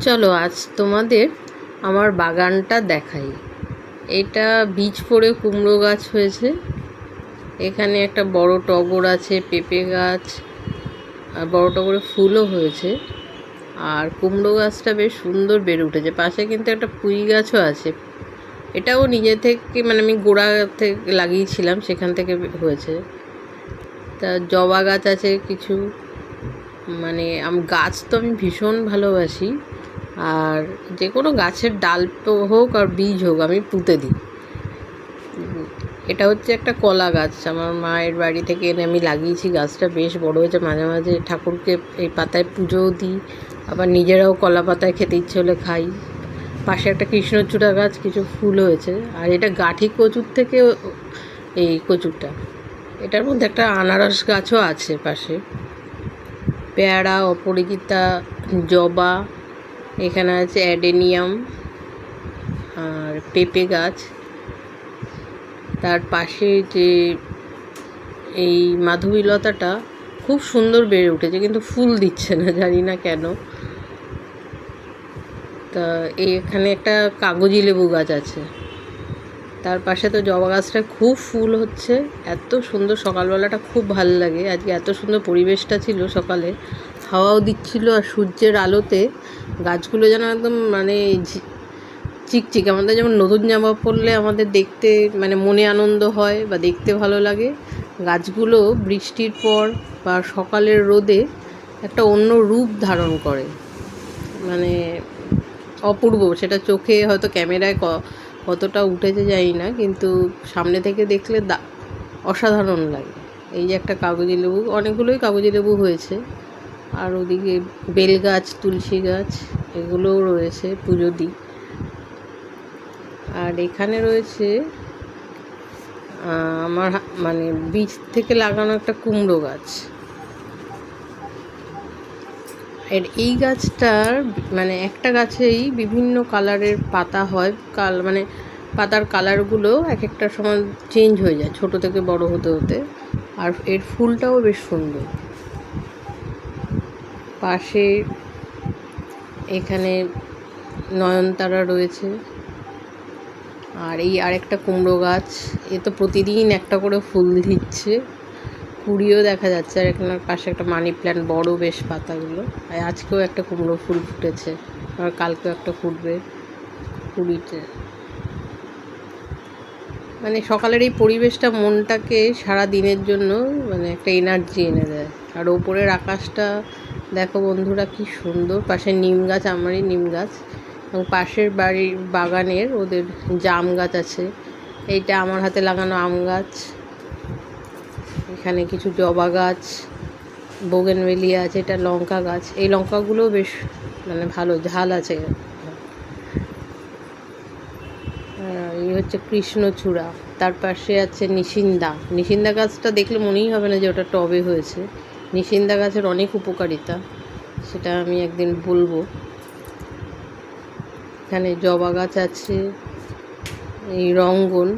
চলো, আজ তোমাদের আমার বাগানটা দেখাই। এটা বীজ পড়ে কুমড়ো গাছ হয়েছে। এখানে একটা বড় টগর আছে, পেঁপে গাছ, আর বড় টগরে ফুলও হয়েছে। আর কুমড়ো গাছটা বেশ সুন্দর বেড়ে উঠেছে। পাশে কিন্তু একটা পুঁই গাছও আছে। এটাও নিজে থেকে মানে আমি গোড়া থেকে লাগিয়েছিলাম, সেখান থেকে হয়েছে। তা জবা গাছ আছে কিছু। মানে আম, গাছ তো আমি ভীষণ ভালোবাসি। আর যে কোনো গাছের ডাল হোক আর বীজ হোক, আমি পুঁতে দিই। এটা হচ্ছে একটা কলা গাছ। আমার মায়ের বাড়ি থেকে এনে আমি লাগিয়েছি, গাছটা বেশ বড় হয়েছে। মাঝে মাঝে ঠাকুরকে এই পাতায় পুজোও দিই। আবার নিজেরাও কলা পাতায় খেতে ইচ্ছে হলে খাই। পাশে একটা কৃষ্ণচূড়া গাছ, কিছু ফুল হয়েছে। আর এটা গাঠি কচুর থেকে এই কচুরটা। এটার মধ্যে একটা আনারস গাছও আছে পাশে। পেয়ারা অপরাজিতা জবা এখানে আছে অ্যাডেনিয়াম আর পেঁপে গাছ। তার পাশে যে এই মাধবীলতাটা খুব সুন্দর বেড়ে উঠেছে, কিন্তু ফুল দিচ্ছে না, জানি না কেন। তা এখানে একটা কাগজি লেবু গাছ আছে। তার পাশে তো জবা গাছটা খুব ফুল হচ্ছে, এত সুন্দর সকালবেলাটা খুব ভালো লাগে। আজকে এত সুন্দর পরিবেশটা ছিল সকালে। হাওয়াও দিচ্ছিল আর সূর্যের আলোতে গাছগুলো যেন একদম মানে চিকচিক। আমাদের যেমন নতুন জামা পরলে আমাদের দেখতে মানে মনে আনন্দ হয় বা দেখতে ভালো লাগে। গাছগুলো বৃষ্টির পর বা সকালের রোদে একটা অন্য রূপ ধারণ করে। মানে অপূর্ব। সেটা চোখে হয়তো ক্যামেরায় কতটা উঠেছে জানি না, কিন্তু সামনে থেকে দেখলে অসাধারণ লাগে। এই যে একটা কাগজি লেবু, অনেকগুলোই কাগজি লেবু হয়েছে। আর ওদিকে বেল গাছ তুলসী গাছ, এগুলোও রয়েছে পুজো দিই আর এখানে রয়েছে আমার মানে বীজ থেকে লাগানো একটা কুমড়ো গাছ। এর এই গাছটার মানে একটা গাছেই বিভিন্ন কালারের পাতা হয়, কাল মানে পাতার কালারগুলো এক একটা সময় চেঞ্জ হয়ে যায়, ছোট থেকে বড় হতে হতে। আর এর ফুলটাও বেশ সুন্দর। পাশে এখানে নয়নতারা রয়েছে। আর এই আরেকটা কুমড়ো গাছ, এ তো প্রতিদিন একটা করে ফুল দিচ্ছে। কুড়িও দেখা যাচ্ছে, আর এখানে পাশে একটা মানি প্ল্যান্ট, বড় বেশ পাতাগুলো। আর আজকেও একটা কুমড়ো ফুল ফুটেছে, আর কালকেও একটা ফুটবে কুড়িতে। মানে সকালের এই পরিবেশটা, মনটাকে সারা দিনের জন্য মানে একটা এনার্জি এনে দেয়। আর ওপরের আকাশটা দেখো বন্ধুরা কি সুন্দর, পাশে নিম গাছ, আমারই নিম গাছ। এবং পাশের বাড়ির বাগানের ওদের জাম গাছ আছে। এইটা আমার হাতে লাগানো আম গাছ। এখানে কিছু জবা গাছ বোগেনভেলিয়া আছে, এটা লঙ্কা গাছ। এই লঙ্কাগুলোও বেশ মানে ভালো, ঝাল আছে। এই হচ্ছে কৃষ্ণচূড়া। তার পাশে আছে নিশিন্দা। নিশিন্দা গাছটা দেখলে মনেই হবে না যে ওটা টবে হয়েছে। নিশিন্দা গাছের অনেক উপকারিতা, সেটা আমি একদিন বলব। এখানে জবা গাছ আছে, এই রঙ্গন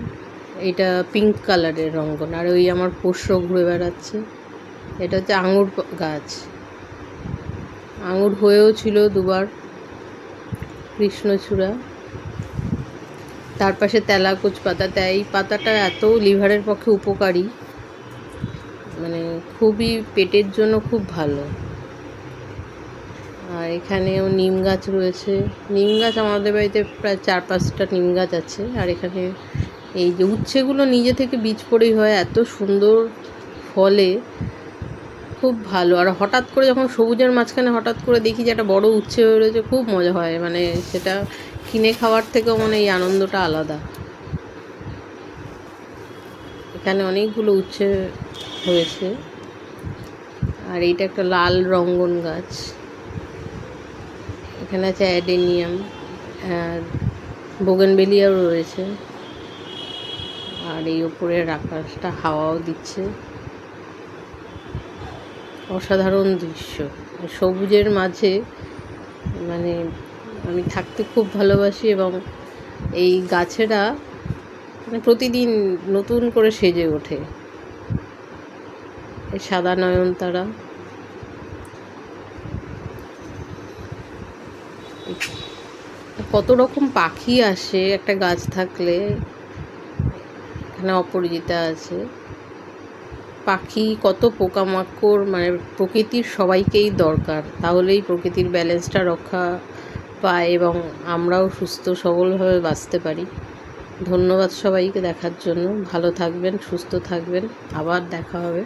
এটা পিঙ্ক কালারের রঙ্গন, আর ওই আমার পোষ্য ঘুরে বেড়াচ্ছে। এটা হচ্ছে আঙুর গাছ। আঙুর হয়েও ছিল দুবার কৃষ্ণচূড়া। তার পাশে তেলাকুচ পাতা তা এই পাতাটা এত লিভারের পক্ষে উপকারী। খুবই পেটের জন্য খুব ভালো। আর এখানেও নিম গাছ রয়েছে। নিম গাছ আমাদের বাড়িতে প্রায় চার পাঁচটা নিম গাছ আছে। আর এখানে এই যে উচ্ছেগুলো নিজে থেকে বীজ পড়েই হয়, এত সুন্দর ফলে খুব ভালো। আর হঠাৎ করে যখন সবুজের মাঝখানে হঠাৎ করে দেখি যে একটা বড় উচ্ছে হয়ে রয়েছে খুব মজা হয়। মানে সেটা কিনে খাওয়ার থেকেও মানে এই আনন্দটা আলাদা। এখানে অনেকগুলো উচ্ছে হয়েছে। আর এইটা একটা লাল রঙ্গন গাছ। এখানে আছে অ্যাডেনিয়াম, আর বোগেনবেলিয়াও রয়েছে। আর এই উপরের আকাশটা হাওয়াও দিচ্ছে। অসাধারণ দৃশ্য। সবুজের মাঝে মানে আমি থাকতে খুব ভালোবাসি এবং এই গাছেরা মানে প্রতিদিন নতুন করে সেজে ওঠে। সাদা নয়নতারা। কত রকম পাখি আসে একটা গাছ থাকলে, এখানে অপরাজিতা আছে। পাখি কত পোকামাকড় মানে প্রকৃতির সবাইকেই দরকার, তাহলেই প্রকৃতির ব্যালেন্সটা রক্ষা পায় এবং আমরাও সুস্থ সবলভাবে বাঁচতে পারি। ধন্যবাদ সবাইকে দেখার জন্য। ভালো থাকবেন, সুস্থ থাকবেন। আবার দেখা হবে।